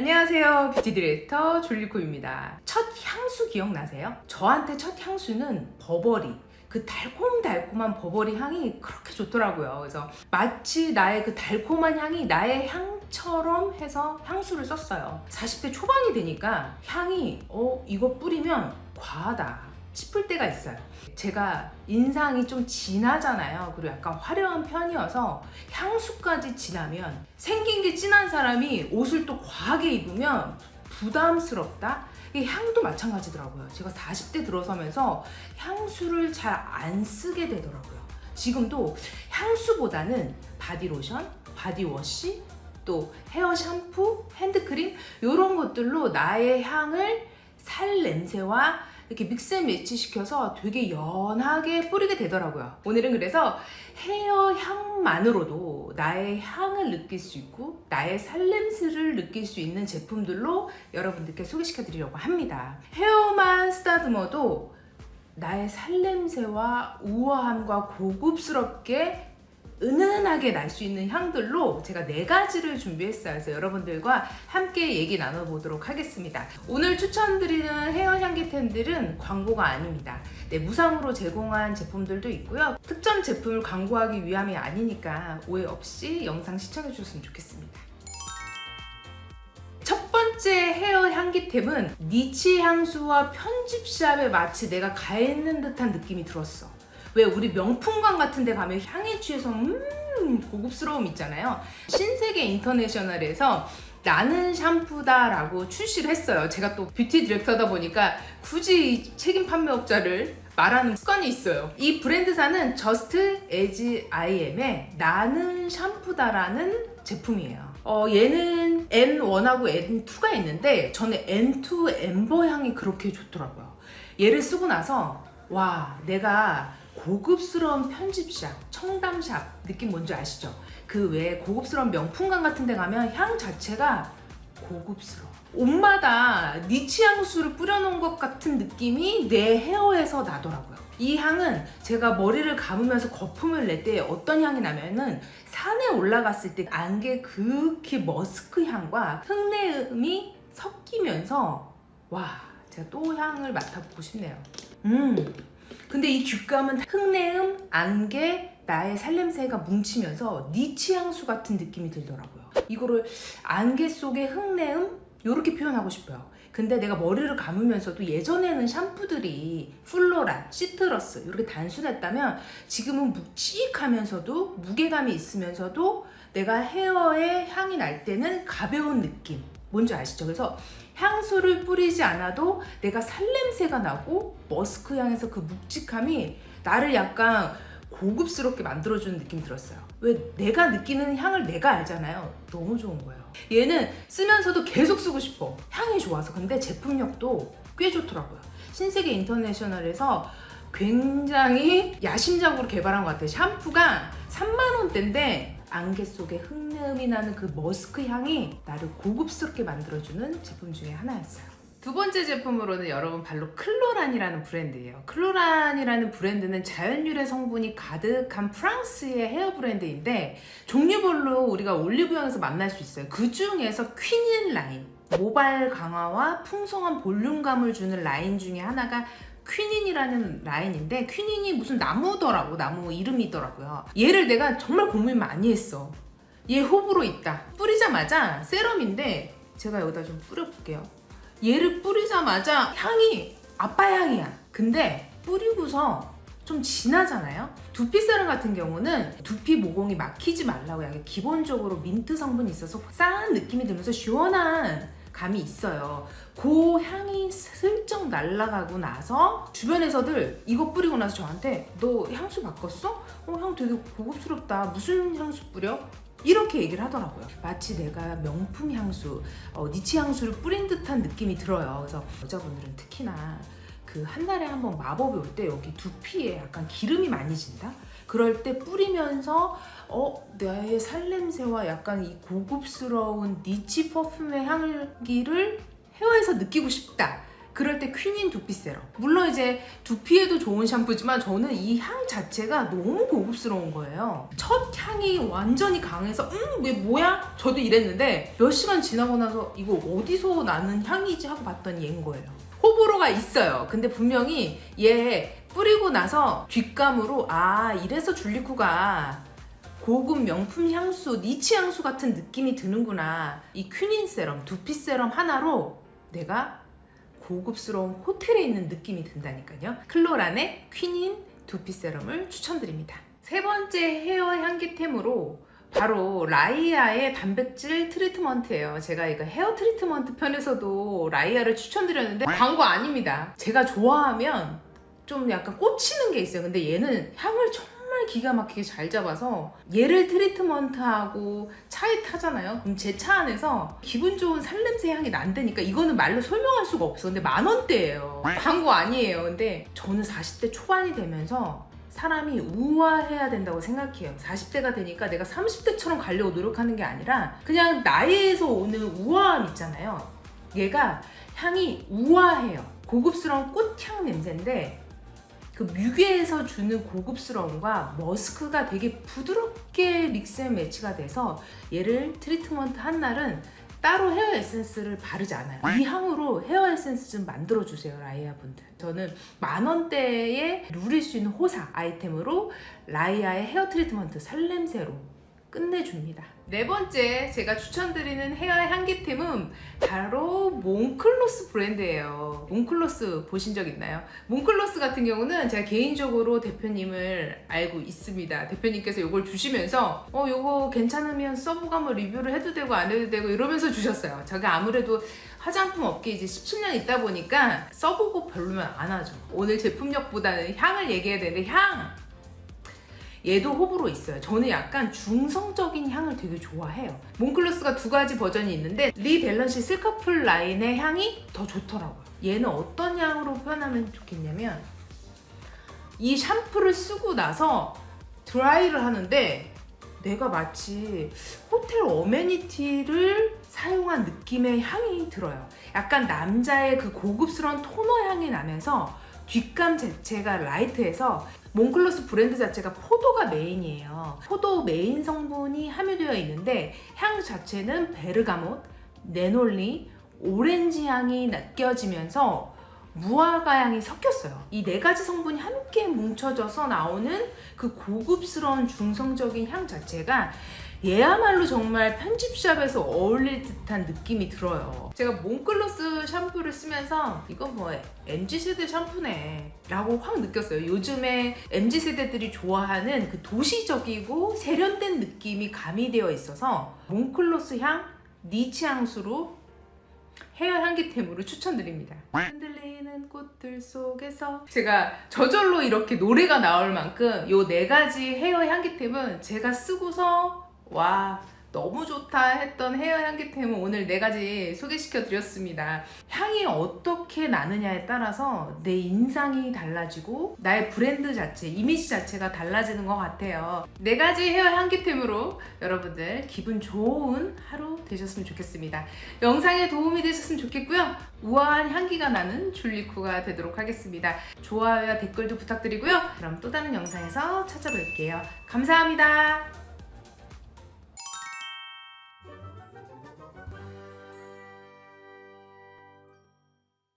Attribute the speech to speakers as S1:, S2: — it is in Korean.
S1: 안녕하세요. 뷰티 디렉터 줄리코입니다. 첫 향수 기억나세요? 저한테 첫 향수는 버버리. 그 달콤달콤한 버버리 향이 그렇게 좋더라고요. 그래서 마치 나의 그 달콤한 향이 나의 향처럼 해서 향수를 썼어요. 40대 초반이 되니까 향이 어 이거 뿌리면 과하다 싶을 때가 있어요. 제가 인상이 좀 진하잖아요. 그리고 약간 화려한 편이어서 향수까지 진하면 생긴 게 진한 사람이 옷을 또 과하게 입으면 부담스럽다? 이 향도 마찬가지더라고요. 제가 40대 들어서면서 향수를 잘 안 쓰게 되더라고요. 지금도 향수보다는 바디로션, 바디워시, 또 헤어 샴푸, 핸드크림 이런 것들로 나의 향을 살 냄새와 이렇게 믹스 앤 매치 시켜서 되게 연하게 뿌리게 되더라고요. 오늘은 그래서 헤어 향만으로도 나의 향을 느낄 수 있고 나의 살냄새를 느낄 수 있는 제품들로 여러분들께 소개시켜 드리려고 합니다. 헤어만 쓰다듬어도 나의 살냄새와 우아함과 고급스럽게 은은하게 날 수 있는 향들로 제가 네 가지를 준비했어요. 그래서 여러분들과 함께 얘기 나눠보도록 하겠습니다. 오늘 추천드리는 헤어 향기템들은 광고가 아닙니다. 네, 무상으로 제공한 제품들도 있고요. 특정 제품을 광고하기 위함이 아니니까 오해 없이 영상 시청해 주셨으면 좋겠습니다. 첫 번째 헤어 향기템은 니치 향수와 편집샵에 마치 내가 가 있는 듯한 느낌이 들었어. 왜 우리 명품관 같은 데 가면 향에 취해서 음 고급스러움 있잖아요. 신세계 인터내셔널에서 나는 샴푸다라고 출시를 했어요. 제가 또 뷰티 디렉터다 보니까 굳이 이 책임 판매업자를 말하는 습관이 있어요. 이 브랜드사는 As I Am의 나는 샴푸다라는 제품이에요. 어, 얘는 N1하고 N2가 있는데 저는 N2 엠버 향이 그렇게 좋더라고요. 얘를 쓰고 나서 와 내가 고급스러운 편집샵, 청담샵 느낌 뭔지 아시죠? 그 외에 고급스러운 명품관 같은 데 가면 향 자체가 고급스러워. 옷마다 니치 향수를 뿌려놓은 것 같은 느낌이 내 헤어에서 나더라고요. 이 향은 제가 머리를 감으면서 거품을 낼 때 어떤 향이 나면은 산에 올라갔을 때 안개 극히 머스크 향과 흙내음이 섞이면서 와 제가 또 향을 맡아보고 싶네요. 음 근데 이 뒷감은 흙내음, 안개, 나의 살냄새가 뭉치면서 니치 향수 같은 느낌이 들더라고요. 이거를 안개 속의 흙내음 이렇게 표현하고 싶어요. 근데 내가 머리를 감으면서도 예전에는 샴푸들이 플로랄, 시트러스 이렇게 단순했다면 지금은 묵직하면서도 무게감이 있으면서도 내가 헤어에 향이 날 때는 가벼운 느낌. 뭔지 아시죠? 그래서 향수를 뿌리지 않아도 내가 살냄새가 나고 머스크 향에서 그 묵직함이 나를 약간 고급스럽게 만들어주는 느낌이 들었어요. 왜 내가 느끼는 향을 내가 알잖아요. 너무 좋은 거예요. 얘는 쓰면서도 계속 쓰고 싶어. 향이 좋아서. 근데 제품력도 꽤 좋더라고요. 신세계 인터내셔널에서 굉장히 야심작으로 개발한 것 같아요. 샴푸가 3만원대인데 안개 속에 흙내음이 나는 그 머스크 향이 나를 고급스럽게 만들어주는 제품 중에 하나였어요. 두 번째 제품으로는 여러분 발로 클로란이라는 브랜드예요. 클로란이라는 브랜드는 자연유래 성분이 가득한 프랑스의 헤어 브랜드인데 종류별로 우리가 올리브영에서 만날 수 있어요. 그 중에서 퀸인 라인, 모발 강화와 풍성한 볼륨감을 주는 라인 중에 하나가 퀸인이라는 라인인데 퀸인이 무슨 나무더라고 나무 이름이더라고요. 얘를 내가 정말 고민 많이 했어. 얘 호불호 있다. 뿌리자마자 세럼인데 제가 여기다 좀 뿌려볼게요. 얘를 뿌리자마자 향이 아빠 향이야. 근데 뿌리고서 좀 진하잖아요? 두피 세럼 같은 경우는 두피 모공이 막히지 말라고 약간 기본적으로 민트 성분이 있어서 싸한 느낌이 들면서 시원한 감이 있어요. 그 향이 슬쩍 날아가고 나서 주변에서들 이거 뿌리고 나서 저한테 너 향수 바꿨어? 어, 향 되게 고급스럽다. 무슨 향수 뿌려? 이렇게 얘기를 하더라고요. 마치 내가 명품 향수, 어, 니치 향수를 뿌린 듯한 느낌이 들어요. 그래서 여자분들은 특히나 그 한 달에 한 번 마법이 올 때 여기 두피에 약간 기름이 많이 진다? 그럴 때 뿌리면서 어 나의 살냄새와 약간 이 고급스러운 니치 퍼퓸의 향기를 헤어에서 느끼고 싶다 그럴 때 퀸인 두피 세럼. 물론 이제 두피에도 좋은 샴푸지만 저는 이 향 자체가 너무 고급스러운 거예요. 첫 향이 완전히 강해서 음, 이게 뭐야? 저도 이랬는데 몇 시간 지나고 나서 이거 어디서 나는 향이지 하고 봤더니 얘인 거예요. 호불호가 있어요. 근데 분명히 얘 뿌리고 나서 뒷감으로 아 이래서 줄리쿠가 고급 명품 향수, 니치 향수 같은 느낌이 드는구나. 이 퀸인 세럼, 두피 세럼 하나로 내가 고급스러운 호텔에 있는 느낌이 든다니까요. 클로란의 퀸인 두피 세럼을 추천드립니다. 세 번째 헤어 향기템으로 바로 라이아의 단백질 트리트먼트예요. 제가 이거 헤어 트리트먼트 편에서도 라이아를 추천드렸는데 광고 아닙니다. 제가 좋아하면 좀 약간 꽂히는 게 있어요. 근데 얘는 향을 정말 기가 막히게 잘 잡아서 얘를 트리트먼트하고 차에 타잖아요. 그럼 제 차 안에서 기분 좋은 살냄새 향이 난다니까 이거는 말로 설명할 수가 없어. 근데 만 원대예요. 광고 아니에요. 근데 저는 40대 초반이 되면서 사람이 우아해야 된다고 생각해요. 40대가 되니까 내가 30대처럼 가려고 노력하는 게 아니라 그냥 나이에서 오는 우아함 있잖아요. 얘가 향이 우아해요. 고급스러운 꽃향 냄새인데 그 뮤게에서 주는 고급스러움과 머스크가 되게 부드럽게 믹스 앤 매치가 돼서 얘를 트리트먼트 한 날은 따로 헤어 에센스를 바르지 않아요. 이 향으로 헤어 에센스 좀 만들어 주세요, 라이아 분들. 저는 만 원대에 누릴 수 있는 호사 아이템으로 라이아의 헤어 트리트먼트 살냄새로 끝내줍니다. 네 번째 제가 추천드리는 헤어 향기템은 바로 몽클로스 브랜드예요. 몽클로스 보신 적 있나요? 몽클로스 같은 경우는 제가 개인적으로 대표님을 알고 있습니다. 대표님께서 이걸 주시면서 어 이거 괜찮으면 써보고 한번 리뷰를 해도 되고 안 해도 되고 이러면서 주셨어요. 제가 아무래도 화장품 업계 이제 17년 있다 보니까 써보고 별로면 안 하죠. 오늘 제품력보다는 향을 얘기해야 되는데 향 얘도 호불호 있어요. 저는 약간 중성적인 향을 되게 좋아해요. 몽클로스가 두 가지 버전이 있는데 리밸런시 실커플 라인의 향이 더 좋더라고요. 얘는 어떤 향으로 표현하면 좋겠냐면 이 샴푸를 쓰고 나서 드라이를 하는데 내가 마치 호텔 어메니티를 사용한 느낌의 향이 들어요. 약간 남자의 그 고급스러운 토너 향이 나면서 뒷감 자체가 라이트해서 몽클로스 브랜드 자체가 포도가 메인이에요. 포도 메인 성분이 함유되어 있는데 향 자체는 베르가못, 네놀리, 오렌지 향이 느껴지면서 무화과 향이 섞였어요. 이 네 가지 성분이 함께 뭉쳐져서 나오는 그 고급스러운 중성적인 향 자체가 얘야말로 정말 편집샵에서 어울릴 듯한 느낌이 들어요. 제가 몽클로스 샴푸를 쓰면서 이건 뭐 MZ세대 샴푸네 라고 확 느꼈어요. 요즘에 MZ세대들이 좋아하는 그 도시적이고 세련된 느낌이 가미되어 있어서 몽클로스 향, 니치 향수로 헤어 향기템으로 추천드립니다. 흔들리는 꽃들 속에서 제가 저절로 이렇게 노래가 나올 만큼 요네 가지 헤어 향기템은 제가 쓰고서 와 너무 좋다 했던 헤어 향기템은 오늘 네 가지 소개시켜 드렸습니다. 향이 어떻게 나느냐에 따라서 내 인상이 달라지고 나의 브랜드 자체, 이미지 자체가 달라지는 것 같아요. 네 가지 헤어 향기템으로 여러분들 기분 좋은 하루 되셨으면 좋겠습니다. 영상에 도움이 되셨으면 좋겠고요. 우아한 향기가 나는 줄리쿠가 되도록 하겠습니다. 좋아요와 댓글도 부탁드리고요. 그럼 또 다른 영상에서 찾아뵐게요. 감사합니다.